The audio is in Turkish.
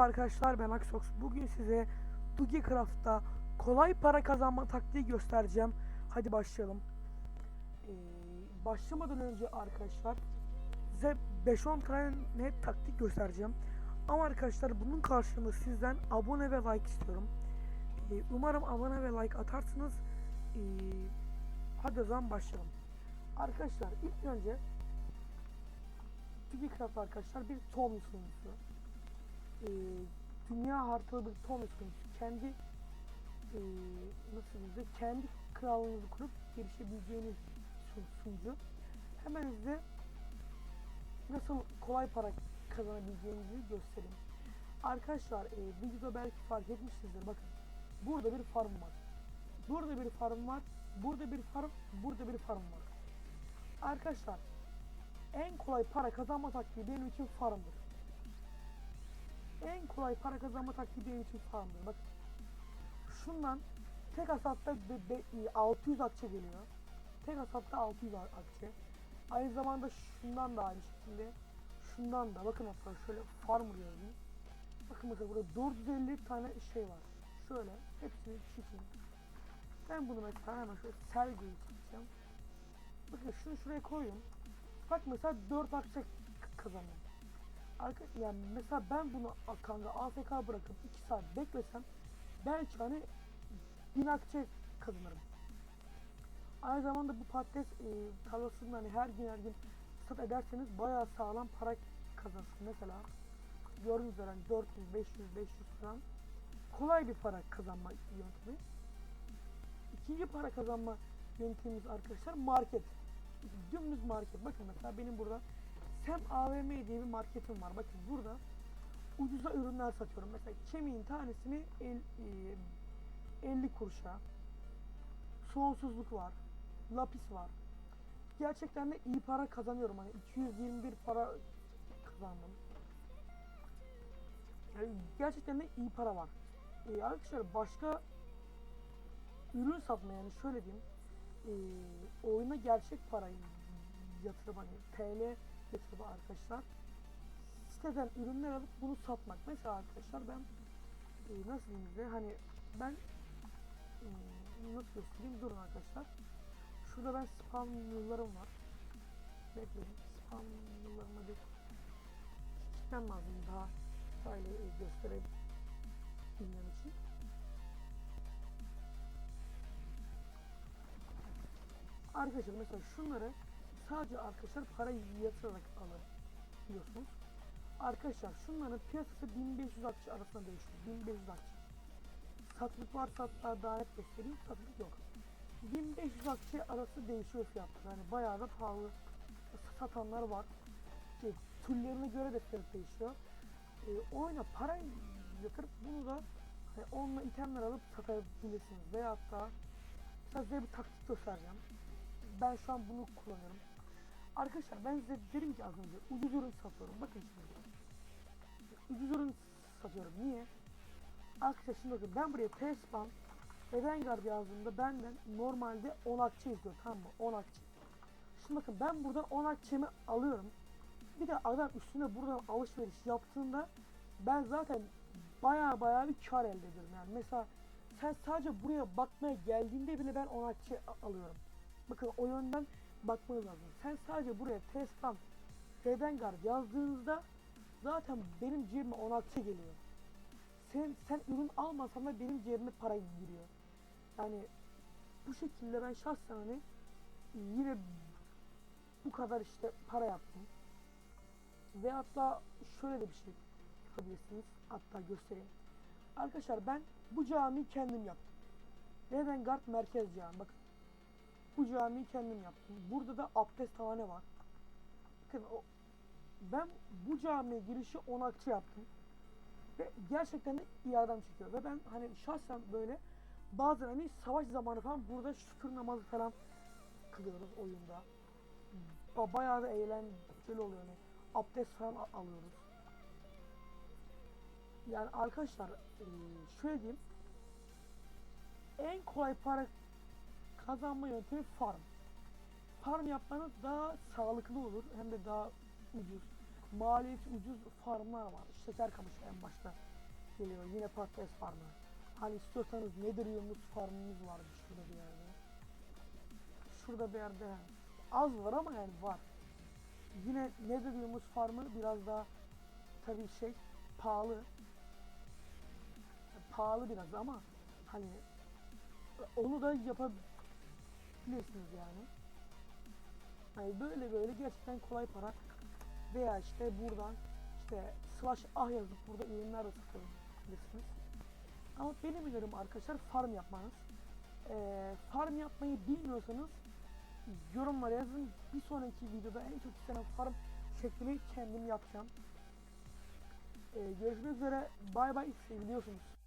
Merhaba arkadaşlar ben Aksox. Bugün size Dugi Craft'ta kolay para kazanma taktiği göstereceğim. Hadi başlayalım. Ee, başlamadan önce arkadaşlar size 5-10 tane taktik göstereceğim. Ama arkadaşlar bunun karşılığında sizden abone ve like istiyorum. Ee, umarım abone ve like atarsınız. Ee, hadi o zaman başlayalım. Arkadaşlar ilk önce Dugi Craft arkadaşlar bir Tom sunucusu e, dünya haritalı bir ton sunucusu. Kendi e, nasıl diyeyim kendi krallığınızı kurup gelişebileceğiniz sun- sunucu. Hemen size nasıl kolay para kazanabileceğinizi göstereyim. Arkadaşlar e, videoda belki fark etmişsinizdir. Bakın burada bir farm var. Burada bir farm var. Burada bir farm, burada bir farm var. Arkadaşlar en kolay para kazanma taktiği benim için farmdır en kolay para kazanma taktiği benim için farmdır. Bak şundan tek hasatta be- be- 600 akçe geliyor. Tek hasatta 600 a- akçe. Aynı zamanda şundan da aynı şekilde. Şundan da bakın hatta şöyle farmer yazayım. Bakın mesela burada 450 tane şey var. Şöyle hepsini çekeyim. Ben bunu mesela hemen şöyle sergiye çekeceğim. Bakın şunu şuraya koyuyorum. Bak mesela 4 akçe kazanıyorum. Arka, yani mesela ben bunu kanka AFK bırakıp 2 saat beklesem belki hani 1000 akçe kazanırım. Aynı zamanda bu patates e, tarlasını hani her gün her gün sat ederseniz bayağı sağlam para kazanırsın. Mesela gördüğünüz üzere hani 400, 500, 500 falan kolay bir para kazanma yöntemi. İkinci para kazanma yöntemimiz arkadaşlar market. Dümdüz market. Bakın mesela benim burada Sem AVM diye bir marketim var. Bakın burada ucuza ürünler satıyorum. Mesela kemiğin tanesini el, e, 50 kuruşa. Sonsuzluk var. Lapis var. Gerçekten de iyi para kazanıyorum. Hani 221 para kazandım. Yani gerçekten de iyi para var. E, arkadaşlar başka ürün satma yani şöyle diyeyim. E, oyuna gerçek parayı yatırım hani TL yatırımı arkadaşlar. Siteden ürünler alıp bunu satmak. Mesela arkadaşlar ben e, nasıl diyeyim size hani ben e, nasıl göstereyim durun arkadaşlar. Şurada ben spam yıllarım var. Bekleyin spam yıllarıma bir gitmem lazım daha detaylı gösterebilmem için. Arkadaşlar mesela şunları sadece arkadaşlar para yatırarak alabiliyorsunuz. Arkadaşlar şunların piyasası 1500 akçe arasında değişiyor. 1500 akçe. Satılık varsa hatta daha net göstereyim. Satılık yok. 1500 akçe arası değişiyor fiyatlar. Yani bayağı da pahalı satanlar var. Şey, türlerine göre de fiyat değişiyor. E, oyuna para yatırıp bunu da hani onunla itemler alıp satabilirsiniz. Da mesela size bir taktik göstereceğim. Ben şu an bunu kullanıyorum. Arkadaşlar ben size dedim ki az ucuz ürün satıyorum. Bakın şimdi. Ucuz ürün satıyorum. Niye? Arkadaşlar şimdi bakın ben buraya T-Spam Evengard yazdığımda benden normalde 10 akçe istiyor tamam mı? 10 akçe. Şimdi bakın ben buradan 10 akçemi alıyorum. Bir de adam üstüne buradan alışveriş yaptığında ben zaten baya baya bir kar elde ediyorum. Yani mesela sen sadece buraya bakmaya geldiğinde bile ben 10 akçe alıyorum. Bakın o yönden bakmanız lazım. Sen sadece buraya Tespan Redengard yazdığınızda zaten benim cebime 10 akçe geliyor. Sen, sen ürün almasan da benim cebime para giriyor. Yani bu şekilde ben şahsen hani yine bu kadar işte para yaptım. Ve hatta şöyle de bir şey yapabilirsiniz. Hatta göstereyim. Arkadaşlar ben bu camiyi kendim yaptım. Redengard Merkez Cami. Bakın bu camiyi kendim yaptım. Burada da abdesthane var. Bakın o ben bu camiye girişi 10 akçe yaptım. Ve gerçekten de iyi adam çekiyor. Ve ben hani şahsen böyle bazen hani savaş zamanı falan burada şükür namazı falan kılıyoruz oyunda. Ba- Bayağı da eğlenceli oluyor hani. Abdest falan alıyoruz. Yani arkadaşlar şöyle diyeyim. En kolay para kazanma yöntemi farm. Farm yapmanız daha sağlıklı olur hem de daha ucuz. maliyeti ucuz farmlar var. Şeker kamışı en başta geliyor. Yine patates farmı. Hani istiyorsanız nedir yumuz farmımız var şurada bir yerde. Şurada bir yerde az var ama yani var. Yine nedir yumuz farmı biraz daha tabii şey pahalı. Pahalı biraz ama hani onu da yapabilirsiniz yani. Hani böyle böyle gerçekten kolay para veya işte buradan işte slash ah yazıp burada ürünler de satabilirsiniz. Ama benim önerim arkadaşlar farm yapmanız. Ee, farm yapmayı bilmiyorsanız yorumlara yazın. Bir sonraki videoda en çok istenen farm şeklini kendim yapacağım. Ee, görüşmek üzere. Bay bay. Seviliyorsunuz.